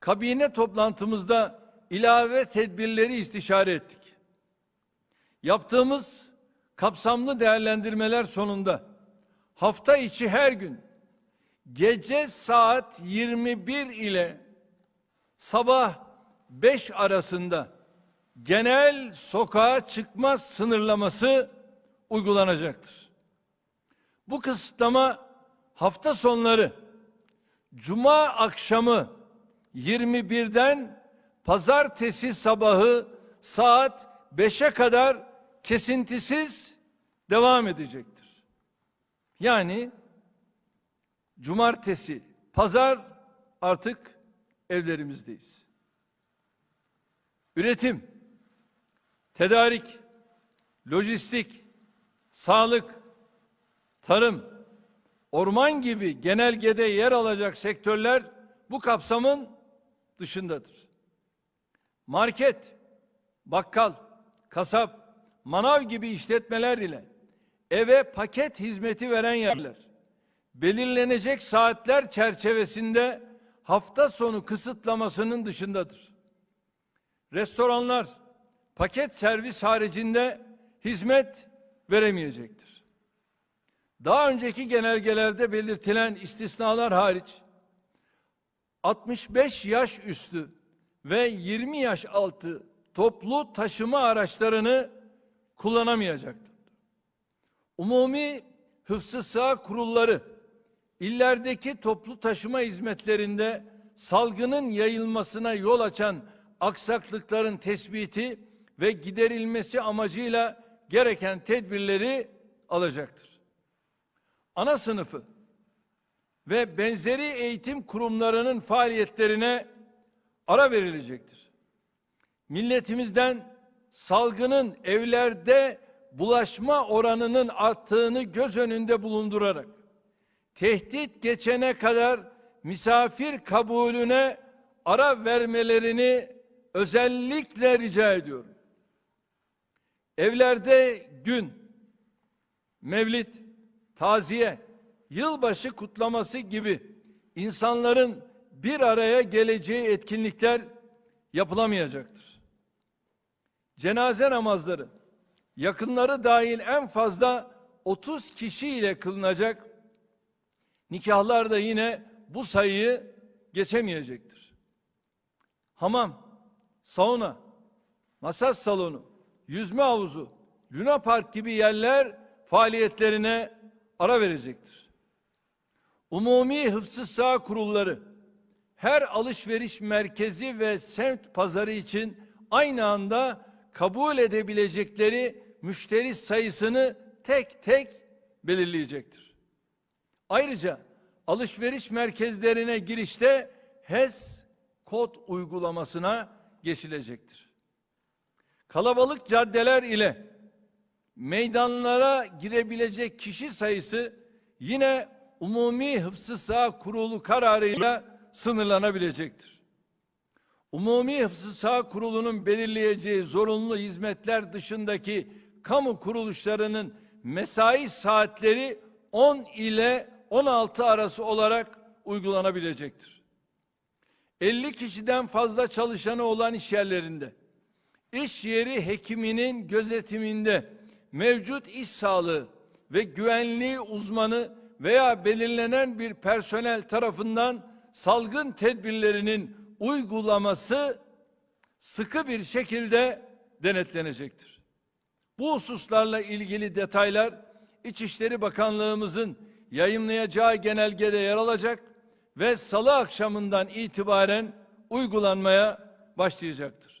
kabine toplantımızda ilave tedbirleri istişare ettik. Yaptığımız kapsamlı değerlendirmeler sonunda hafta içi her gün gece saat 21 ile sabah 5 arasında genel sokağa çıkma sınırlaması uygulanacaktır. Bu kısıtlama hafta sonları cuma akşamı 21'den pazartesi sabahı saat 5'e kadar kesintisiz devam edecektir. Yani cumartesi, pazar artık evlerimizdeyiz. Üretim, tedarik, lojistik, sağlık, tarım, orman gibi genelgede yer alacak sektörler bu kapsamın dışındadır. Market, bakkal, kasap, manav gibi işletmeler ile eve paket hizmeti veren yerler belirlenecek saatler çerçevesinde hafta sonu kısıtlamasının dışındadır. Restoranlar paket servis haricinde hizmet veremeyecektir. Daha önceki genelgelerde belirtilen istisnalar hariç 65 yaş üstü ve 20 yaş altı toplu taşıma araçlarını kullanamayacaktır. Umumi hıfzı sağ kurulları illerdeki toplu taşıma hizmetlerinde salgının yayılmasına yol açan aksaklıkların tespiti ve giderilmesi amacıyla gereken tedbirleri alacaktır. Ana sınıfı ve benzeri eğitim kurumlarının faaliyetlerine ara verilecektir. Milletimizden salgının evlerde bulaşma oranının arttığını göz önünde bulundurarak tehdit geçene kadar misafir kabulüne ara vermelerini özellikle rica ediyorum. Evlerde gün, mevlid, taziye, yılbaşı kutlaması gibi insanların bir araya geleceği etkinlikler yapılamayacaktır. Cenaze namazları yakınları dahil en fazla 30 kişi ile kılınacak. Nikahlar da yine bu sayıyı geçemeyecektir. Hamam, sauna, masaj salonu, yüzme havuzu, Luna Park gibi yerler faaliyetlerine ara verecektir. Umumi hıfzı sağ kurulları her alışveriş merkezi ve semt pazarı için aynı anda kabul edebilecekleri müşteri sayısını tek tek belirleyecektir. Ayrıca alışveriş merkezlerine girişte HES kod uygulamasına geçilecektir. Kalabalık caddeler ile meydanlara girebilecek kişi sayısı yine Umumi Hıfzı Sağ Kurulu kararıyla sınırlanabilecektir. Umumi Hıfzı Sağ Kurulu'nun belirleyeceği zorunlu hizmetler dışındaki kamu kuruluşlarının mesai saatleri 10 ile 16 arası olarak uygulanabilecektir. 50 kişiden fazla çalışanı olan iş yerlerinde iş yeri hekiminin gözetiminde mevcut iş sağlığı ve güvenliği uzmanı veya belirlenen bir personel tarafından salgın tedbirlerinin uygulaması sıkı bir şekilde denetlenecektir. Bu hususlarla ilgili detaylar İçişleri Bakanlığımızın yayımlayacağı genelgede yer alacak ve salı akşamından itibaren uygulanmaya başlayacaktır.